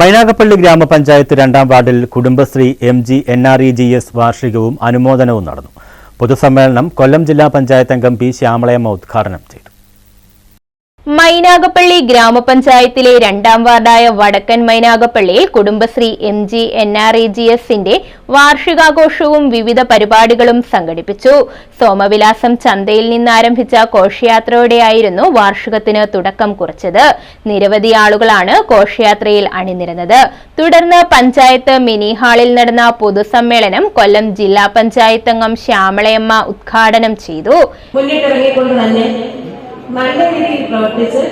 മൈനാഗപ്പള്ളി ഗ്രാമപഞ്ചായത്ത് രണ്ടാം വാർഡിൽ Kudumbashree M G N R E G S വാർഷികവും അനുമോദനവും നടന്നു. പൊതുസമ്മേളനം കൊല്ലം ജില്ലാ പഞ്ചായത്ത് അംഗം പി ശ്യാമളയമ്മ ഉദ്ഘാടനം ചെയ്തു. മൈനാഗപ്പള്ളി ഗ്രാമപഞ്ചായത്തിലെ രണ്ടാം വാർഡായ വടക്കൻ മൈനാഗപ്പള്ളിയിൽ Kudumbashree M G N R E G എസിന്റെ വാർഷികാഘോഷവും വിവിധ പരിപാടികളും സംഘടിപ്പിച്ചു. സോമവിലാസം ചന്തയിൽ നിന്നാരംഭിച്ച ഘോഷയാത്രയോടെയായിരുന്നു വാർഷികത്തിന് തുടക്കം കുറിച്ചത്. നിരവധി ആളുകളാണ് ഘോഷയാത്രയിൽ അണിനിരന്നത്. തുടർന്ന് പഞ്ചായത്ത് മിനി ഹാളിൽ നടന്ന പൊതുസമ്മേളനം കൊല്ലം ജില്ലാ പഞ്ചായത്ത് അംഗം ശ്യാമളയമ്മ ഉദ്ഘാടനം ചെയ്തു. തന്നെ നല്ല രീതിയിൽ പ്രവർത്തിച്ച്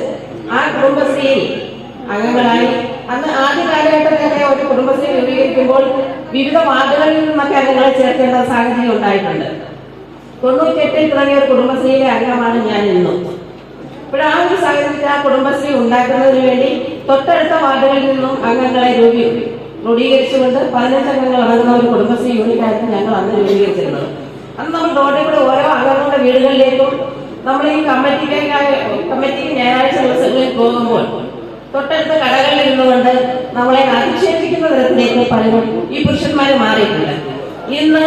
ആ കുടുംബശ്രീയിൽ അംഗങ്ങളായി അന്ന് ആദ്യ കാലഘട്ടത്തിലൊക്കെ ഒരു കുടുംബശ്രീ രൂപീകരിക്കുമ്പോൾ വിവിധ വാർഡുകളിൽ നിന്നൊക്കെ അംഗങ്ങളെ ചേർക്കേണ്ട സാഹചര്യം ഉണ്ടായിട്ടുണ്ട്. തൊണ്ണൂറ്റെട്ടിൽ തുടങ്ങിയ ഒരു കുടുംബശ്രീയിലെ അംഗമാണ് ഞാൻ ഇന്നും. ഇപ്പോൾ ആ ഒരു സാഹചര്യത്തിൽ ആ കുടുംബശ്രീ ഉണ്ടാക്കുന്നതിന് വേണ്ടി തൊട്ടടുത്ത വാർഡുകളിൽ നിന്നും അംഗങ്ങളെ രൂപീ രൂപീകരിച്ചുകൊണ്ട് പതിനഞ്ച് അംഗങ്ങൾ അടങ്ങുന്ന ഒരു കുടുംബശ്രീ യൂണിറ്റായിരുന്നു ഞങ്ങൾ അന്ന് രൂപീകരിച്ചിരുന്നത്. അന്ന് നമ്മൾ റോഡിൽ ഓരോ അംഗങ്ങളുടെ വീടുകളിലേക്കും നമ്മൾ ഈ കമ്മിറ്റിക്കായി കമ്മിറ്റിക്ക് ഞായറാഴ്ച ദിവസങ്ങളിൽ പോകുമ്പോൾ തൊട്ടടുത്ത കടകളിൽ ഇരുന്നുകൊണ്ട് നമ്മളെ അധിക്ഷേപിക്കുന്ന തരത്തിലേക്ക് പലരും ഈ പുരുഷന്മാർ മാറിയിട്ടുണ്ട്. ഇന്ന്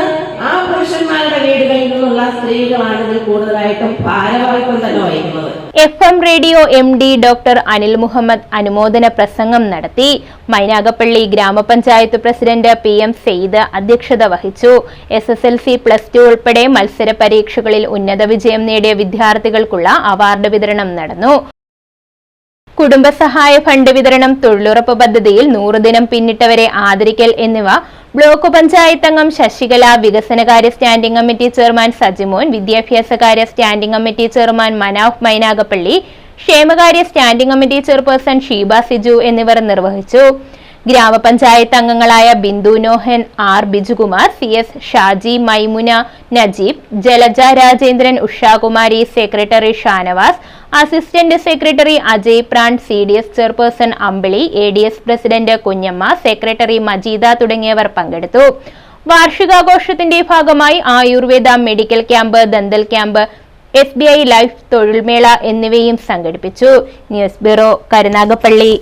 ആ പുരുഷന്മാരുടെ വീടുകളിൽ നിന്നുള്ള സ്ത്രീകളാണെങ്കിൽ കൂടുതലായിട്ടും ഭാരവാഹിത്വം തന്നെ വഹിക്കുന്നത് F M radio M D doctor Anil Muhammad അനുമോദന പ്രസംഗം നടത്തി മൈനാഗപ്പള്ളി ഗ്രാമപഞ്ചായത്ത് പ്രസിഡന്റ് പി എം സെയ്ദ് അധ്യക്ഷത വഹിച്ചു. S S L C plus two ഉൾപ്പെടെ മത്സര പരീക്ഷകളിൽ ഉന്നത വിജയം നേടിയ വിദ്യാർത്ഥികൾക്കുള്ള അവാർഡ് വിതരണം നടന്നു. കുടുംബസഹായ ഫണ്ട് വിതരണം തൊഴിലുറപ്പ് പദ്ധതിയിൽ നൂറുദിനം പിന്നിട്ടവരെ ആദരിക്കൽ എന്നിവ ബ്ലോക്ക് പഞ്ചായത്ത് അംഗം ശശികല വികസനകാര്യ standing committee chairman Sajimon വിദ്യാഭ്യാസകാര്യ standing committee chairman Manaf Mainagappally ക്ഷേമകാര്യ standing committee chairperson Sheeba Siju എന്നിവർ നിർവഹിച്ചു. ഗ്രാമപഞ്ചായത്ത് അംഗങ്ങളായ Bindu Nohan R Bijukumar C S Shaji Maimuna Najeeb Jalaja Rajendran Ushakumari secretary Shanavas assistant secretary Ajay Pran C D S chairperson Ambili A D S president Kunjamma secretary Majeeda തുടങ്ങിയവർ പങ്കെടുത്തു. വാർഷികാഘോഷത്തിന്റെ ഭാഗമായി Ayurveda medical camp dental camp S B I life തൊഴിൽമേള എന്നിവയും സംഘടിപ്പിച്ചു. News bureau Karunagappally.